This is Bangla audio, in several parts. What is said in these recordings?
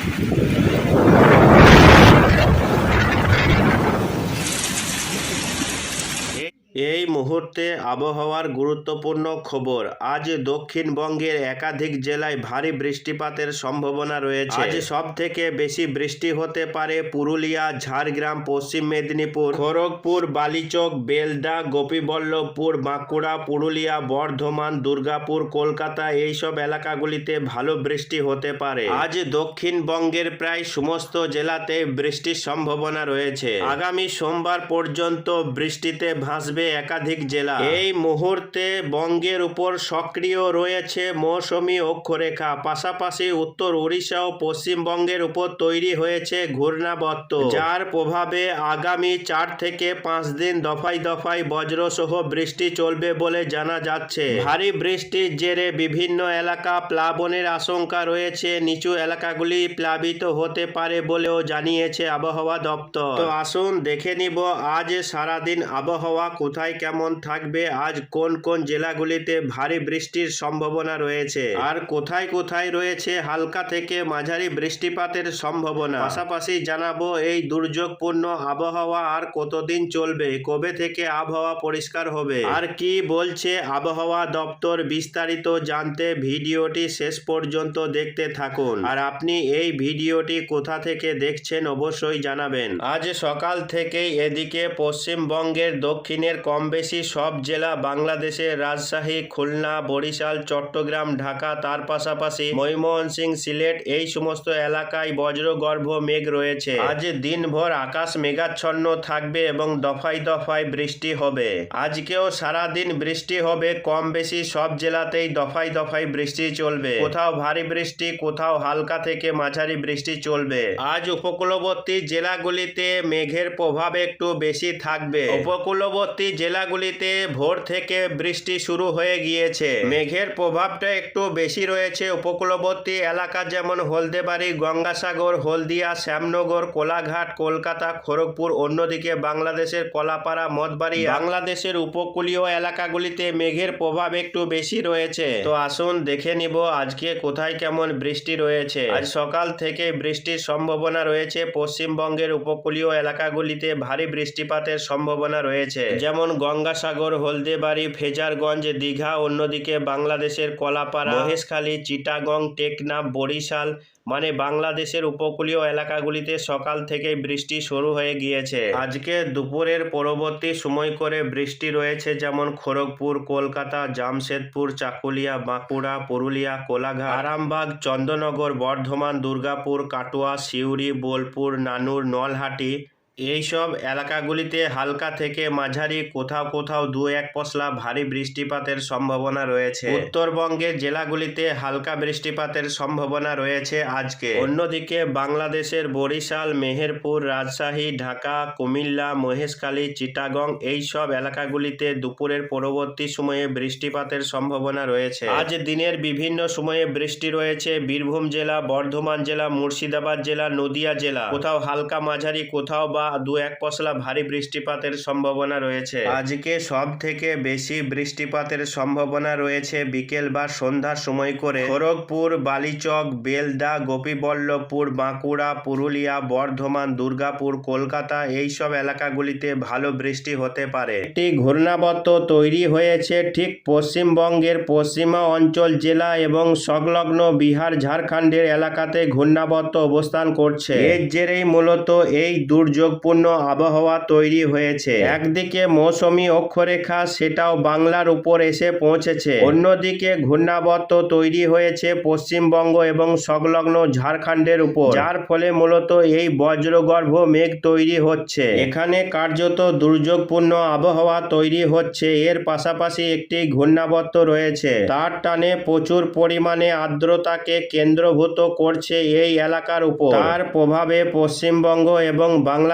এই মুহূর্তে আবহাওয়ার গুরুত্বপূর্ণ খবর। আজ দক্ষিণবঙ্গের একাধিক জেলায় ভারী বৃষ্টিপাতের সম্ভাবনা রয়েছে। আজ সব থেকে বেশি বৃষ্টি হতে পারে পুরুলিয়া, ঝাড়গ্রাম, পশ্চিম মেদিনীপুর, খড়গপুর, বালিচক, বেলদা, গোপীবল্লভপুর, বাঁকুড়া, পুরুলিয়া, বর্ধমান, দুর্গাপুর, কলকাতা এইসব এলাকাগুলিতে ভালো বৃষ্টি হতে পারে। আজ দক্ষিণবঙ্গের প্রায় সমস্ত জেলাতে বৃষ্টির সম্ভাবনা রয়েছে। আগামী সোমবার পর্যন্ত বৃষ্টিতে ভাসবে একাধিক জেলা। এই মুহূর্তে বঙ্গের উপর সক্রিয় রয়েছে মৌসুমি অক্ষরেখা। পাশাপাশি উত্তর উড়িষ্যা ও পশ্চিমবঙ্গের উপর তৈরি হয়েছে ঘূর্ণাবর্ত। যার প্রভাবে আগামী চার থেকে পাঁচ দিন দফায় দফায় বজ্রসহ বৃষ্টি চলবে বলে জানা যাচ্ছে। ভারী বৃষ্টির জেরে বিভিন্ন এলাকা প্লাবনের আশঙ্কা রয়েছে। নিচু এলাকাগুলি প্লাবিত হতে পারে বলেও জানিয়েছে আবহাওয়া দপ্তর। তো আসুন দেখে নিব আজ সারাদিন আবহাওয়া কোথায় কেমন থাকবে? আজ কোন কোন জেলাগুলিতে ভারী বৃষ্টির সম্ভাবনা রয়েছে? আর কোথায় কোথায় রয়েছে হালকা থেকে মাঝারি বৃষ্টিপাতের সম্ভাবনা? পাশাপাশি জানাব, এই দুর্যোগপূর্ণ আবহাওয়া আর কতদিন চলবে? কবে থেকে আবহাওয়া পরিষ্কার হবে? আর কি বলছে আবহাওয়া দপ্তর বিস্তারিত জানতে ভিডিওটি শেষ পর্যন্ত দেখতে থাকুন। আর আপনি এই ভিডিওটি কোথা থেকে দেখছেন অবশ্যই জানাবেন। আজ সকাল থেকেই এদিকে পশ্চিমবঙ্গের দক্ষিণের কম বেশি সব জেলা বাংলাদেশের রাজশাহী, খুলনা, বরিশাল, চট্টগ্রাম, ঢাকা, তার পাশাপাশি ময়মনসিংহ, সিলেট এই সমস্ত এলাকায় বজ্রগর্ভ মেঘ রয়েছে। আজ দিনভর আকাশ মেঘাচ্ছন্ন থাকবে এবং দফায় দফায় বৃষ্টি হবে। আজকেও সারাদিন বৃষ্টি হবে কম বেশি সব জেলাতেই দফায় দফায় বৃষ্টি চলবে। কোথাও ভারী বৃষ্টি, কোথাও হালকা থেকে মাঝারি বৃষ্টি চলবে। আজ উপকূলবর্তী জেলাগুলিতে মেঘের প্রভাব একটু বেশি থাকবে। উপকূলবর্তী জেলাগুলিতে ভোর থেকে বৃষ্টি শুরু হয়ে গিয়েছে। মেঘের প্রভাবটা একটু বেশি রয়েছে উপকূলবর্তী এলাকা যেমন হলদেবাড়ি, গঙ্গাসাগর, হলদিয়া, শ্যামনগর, কোলাঘাট, কলকাতা, খড়গপুর, অন্যদিকে বাংলাদেশের কলাপাড়া মঠবাড়ি বাংলাদেশের উপকূলীয় এলাকাগুলিতে মেঘের প্রভাব একটু বেশি রয়েছে। তো আসুন দেখে নিব আজকে কোথায় কেমন বৃষ্টি রয়েছে। আজ সকাল থেকে বৃষ্টির সম্ভাবনা রয়েছে। পশ্চিমবঙ্গের উপকূলীয় এলাকাগুলিতে ভারী বৃষ্টিপাতের সম্ভাবনা রয়েছে। যেমন গঙ্গাসাগর, হলদেবাড়ি, ফেজারগঞ্জ, দীঘা, অন্যদিকে বাংলাদেশের কলাপাড়া, মহেশখালী, চিটাগং টেকনাফ বরিশাল মানে বাংলাদেশের উপকূলীয় এলাকাগুলিতে সকাল থেকেই বৃষ্টি শুরু হয়ে গিয়েছে। আজকে দুপুরের পরবর্তী সময় করে বৃষ্টি রয়েছে যেমন খড়গপুর, কলকাতা, জামশেদপুর, চাকুলিয়া, বাঁকুড়া, পুরুলিয়া, কোলাঘাট, আরামবাগ চন্দ্রনগর বর্ধমান, দুর্গাপুর, কাটোয়া, সিউড়ি, বোলপুর, নানুর, নলহাটি এইসব এলাকাগুলিতে হালকা থেকে মাঝারি, কোথাও কোথাও দু এক পশলা ভারী বৃষ্টিপাতের সম্ভাবনা রয়েছে। উত্তরবঙ্গের জেলাগুলিতে হালকা বৃষ্টিপাতের সম্ভাবনা রয়েছে আজকে। অন্যদিকে বাংলাদেশের বরিশাল, মেহেরপুর, রাজশাহী, ঢাকা, কুমিল্লা, মহেশখালী, চিটাগং এইসব এলাকাগুলিতে দুপুরের পরবর্তী সময়ে বৃষ্টিপাতের সম্ভাবনা রয়েছে। আজ দিনের বিভিন্ন সময়ে বৃষ্টি রয়েছে। বীরভূম জেলা, বর্ধমান জেলা, মুর্শিদাবাদ জেলা, নদিয়া জেলা। কোথাও হালকা মাঝারি, কোথাও বা দু এক পশলা ভারী বৃষ্টিপাতের সম্ভাবনা রয়েছে। আজকে সব থেকে বেশি বৃষ্টিপাতের সম্ভাবনা রয়েছে বিকেল বা সন্ধ্যার সময় করে। খড়গপুর, বালিচক, বেলদা, গোপীবল্লভপুর, বাঁকুড়া, পুরুলিয়া, বর্ধমান, দুর্গাপুর, কলকাতা এইসব এলাকাগুলিতে ভালো বৃষ্টি হতে পারে। একটি ঘূর্ণাবর্ত তৈরি হয়েছে ঠিক পশ্চিমবঙ্গের পশ্চিমা অঞ্চল জেলা এবং সংলগ্ন বিহার, ঝাড়খণ্ডের এলাকাতে ঘূর্ণাবর্ত অবস্থান করছে। এর জেরেই মূলত এই দুর্যোগপূর্ণ আবহাওয়া তৈরি হয়েছে। একদিকে মৌসুমী অক্ষরেখা সেটাও বাংলার উপর এসে পৌঁছেছে। অন্যদিকে ঘূর্ণাবর্ত তৈরি হয়েছে পশ্চিমবঙ্গ এবং সংলগ্ন ঝাড়খণ্ডের উপর। যার ফলে মূলত এই বজ্রগর্ভ মেঘ তৈরি হচ্ছে। এখানে কার্যত দুর্যোগপূর্ণ আবহাওয়া তৈরি হচ্ছে। এর পাশাপাশি একটি ঘূর্ণাবর্ত রয়েছে। তার টানে প্রচুর পরিমাণে আর্দ্রতাকে কেন্দ্রভূত করছে এই এলাকার উপর। তার প্রভাবে পশ্চিমবঙ্গ এবং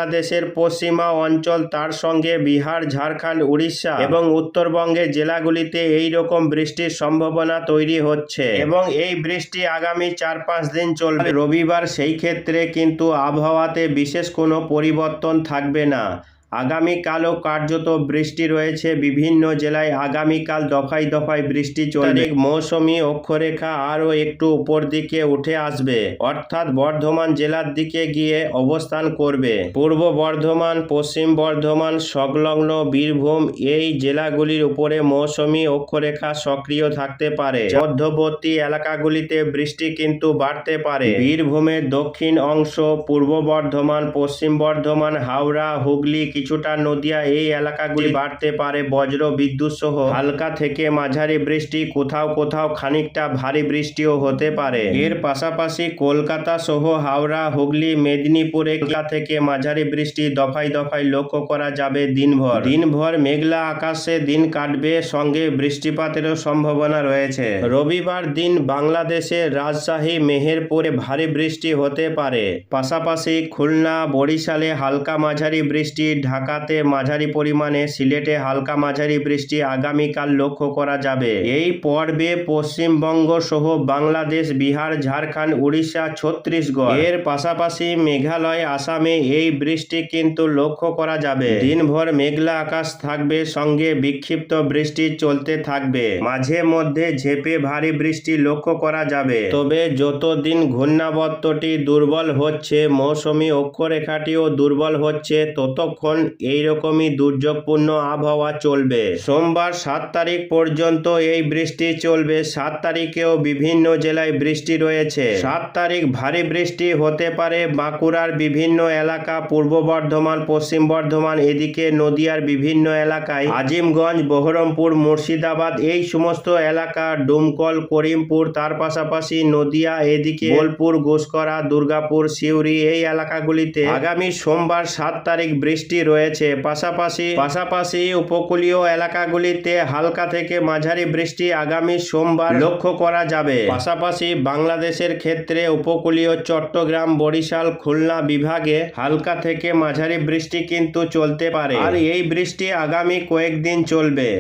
বাংলাদেশের পশ্চিমা অঞ্চল তার সঙ্গে বিহার, ঝাড়খণ্ড, উড়িষ্যা এবং উত্তরবঙ্গের জেলাগুলিতে এই রকম বৃষ্টির সম্ভাবনা তৈরি হচ্ছে এবং এই বৃষ্টি আগামী চার পাঁচ দিন চলবে। রবিবার সেই ক্ষেত্রে কিন্তু আবহাওয়াতে বিশেষ কোনো পরিবর্তন থাকবে না। আগামীকালও কার্যত বৃষ্টি রয়েছে। বিভিন্ন জেলায় আগামীকাল দফায় দফায় বৃষ্টি চলবে। মৌসুমি অক্ষরেখা আরও একটু উপর দিকে উঠে আসবে। অর্থাৎ বর্ধমান জেলার দিকে গিয়ে অবস্থান করবে। পূর্ব বর্ধমান, পশ্চিম বর্ধমান, সংলগ্ন বীরভূম এই জেলাগুলির উপরে মৌসুমি অক্ষরেখা সক্রিয় থাকতে পারে। মধ্যবর্তী এলাকাগুলিতে বৃষ্টি কিন্তু বাড়তে পারে। বীরভূমের দক্ষিণ অংশ, পূর্ব বর্ধমান, পশ্চিম বর্ধমান, হাওড়া, হুগলি কিছুটা নদিয়া এই এলাকাগুলি বাড়তে পারে। বজ্র বিদ্যুৎ সহ হালকা থেকে মাঝারি বৃষ্টি কোথাও কোথাও খানিকটা ভারী বৃষ্টিও হতে পারে। এর পাশাপাশি কলকাতা সহ হাওড়া হুগলি মেদিনীপুরে থেকে মাঝারি বৃষ্টি দফায় দফায় লক্ষ্য করা যাবে দিনভর। দিনভর মেঘলা আকাশে দিন কাটবে সঙ্গে বৃষ্টিপাতেরও সম্ভাবনা রয়েছে। রবিবার দিন বাংলাদেশে রাজশাহী মেহেরপুরে ভারী বৃষ্টি হতে পারে। পাশাপাশি খুলনা বরিশালে হালকা মাঝারি বৃষ্টি ঢাকাতে মাঝারি পরিমাণে সিলেটে হালকা মাঝারি বৃষ্টি আগামীকাল লক্ষ্য করা যাবে। এই পর্বে পশ্চিমবঙ্গ সহ বাংলাদেশ, বিহার, ঝাড়খণ্ড, উড়িষ্যা, ছত্তিশগড় এর পাশাপাশি মেঘালয়, আসামে এই বৃষ্টি কিন্তু লক্ষ্য করা যাবে। দিনভর মেঘলা আকাশ থাকবে, সঙ্গে বিক্ষিপ্ত বৃষ্টি চলতে থাকবে। মাঝে মধ্যে ঝেপে ভারী বৃষ্টি লক্ষ্য করা যাবে। তবে যতদিন ঘূর্ণাবর্তটি দুর্বল হচ্ছে, মৌসুমি অক্ষরেখাটিও দুর্বল হচ্ছে, ততক্ষণ এইরকমই দুর্যোগপূর্ণ আবহাওয়া চলবে। সোমবার সাত তারিখ পর্যন্ত এই বৃষ্টি চলবে। সাত তারিখেও বিভিন্ন জেলায় বৃষ্টি রয়েছে। সাত তারিখ ভারী বৃষ্টি হতে পারে বাঁকুড়ার বিভিন্ন এলাকা, পূর্ব বর্ধমান, পশ্চিম বর্ধমান, এদিকে নদিয়ার বিভিন্ন এলাকায়, আজিমগঞ্জ, বহরমপুর, মুর্শিদাবাদ, এই সমস্ত এলাকা, ডুমকল, করিমপুর, তার পাশাপাশি নদিয়া, এদিকে বোলপুর গোসকরা দুর্গাপুর, সিউড়ি এই এলাকাগুলিতে আগামী সোমবার সাত তারিখ বৃষ্টি রয়েছে। পাশাপাশি পাশাপাশি উপকূলীয় এলাকাগুলিতে হালকা থেকে মাঝারি বৃষ্টি আগামী সোমবার লক্ষ্য করা যাবে। পাশাপাশি বাংলাদেশের ক্ষেত্রে উপকূলীয় চট্টগ্রাম, বরিশাল, খুলনা বিভাগে হালকা থেকে মাঝারি বৃষ্টি কিন্তু চলতে পারে। আর এই বৃষ্টি আগামী কয়েকদিন চলবে।